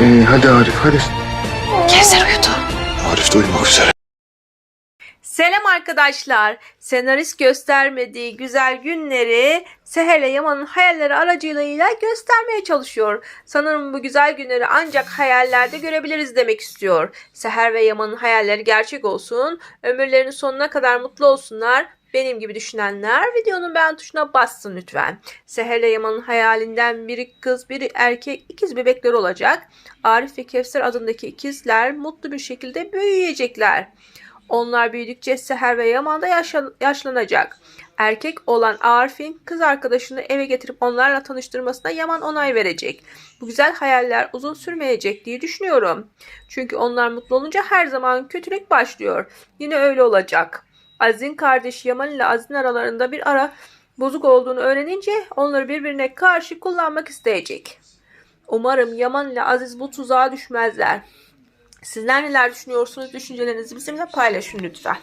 Ee, hadi Arif hadi. Kevser uyudu. Arif de uyumak üzere. Selam arkadaşlar. Senarist göstermediği güzel günleri Seher'le Yaman'ın hayalleri aracılığıyla göstermeye çalışıyor. Sanırım bu güzel günleri ancak hayallerde görebiliriz demek istiyor. Seher ve Yaman'ın hayalleri gerçek olsun, ömürlerinin sonuna kadar mutlu olsunlar. Benim gibi düşünenler videonun beğen tuşuna bassın lütfen. Seher'le Yaman'ın hayalinden biri kız, biri erkek, ikiz bebekler olacak. Arif ve Kevser adındaki ikizler mutlu bir şekilde büyüyecekler. Onlar büyüdükçe Seher ve Yaman da yaşlan- yaşlanacak. Erkek olan Arif'in kız arkadaşını eve getirip onlarla tanıştırmasına Yaman onay verecek. Bu güzel hayaller uzun sürmeyecek diye düşünüyorum. Çünkü onlar mutlu olunca her zaman kötülük başlıyor. Yine öyle olacak. Aziz'in kardeşi Yaman ile Aziz'in aralarında bir ara bozuk olduğunu öğrenince onları birbirine karşı kullanmak isteyecek. Umarım Yaman ile Aziz bu tuzağa düşmezler. Sizler neler düşünüyorsunuz? Düşüncelerinizi bizimle paylaşın lütfen.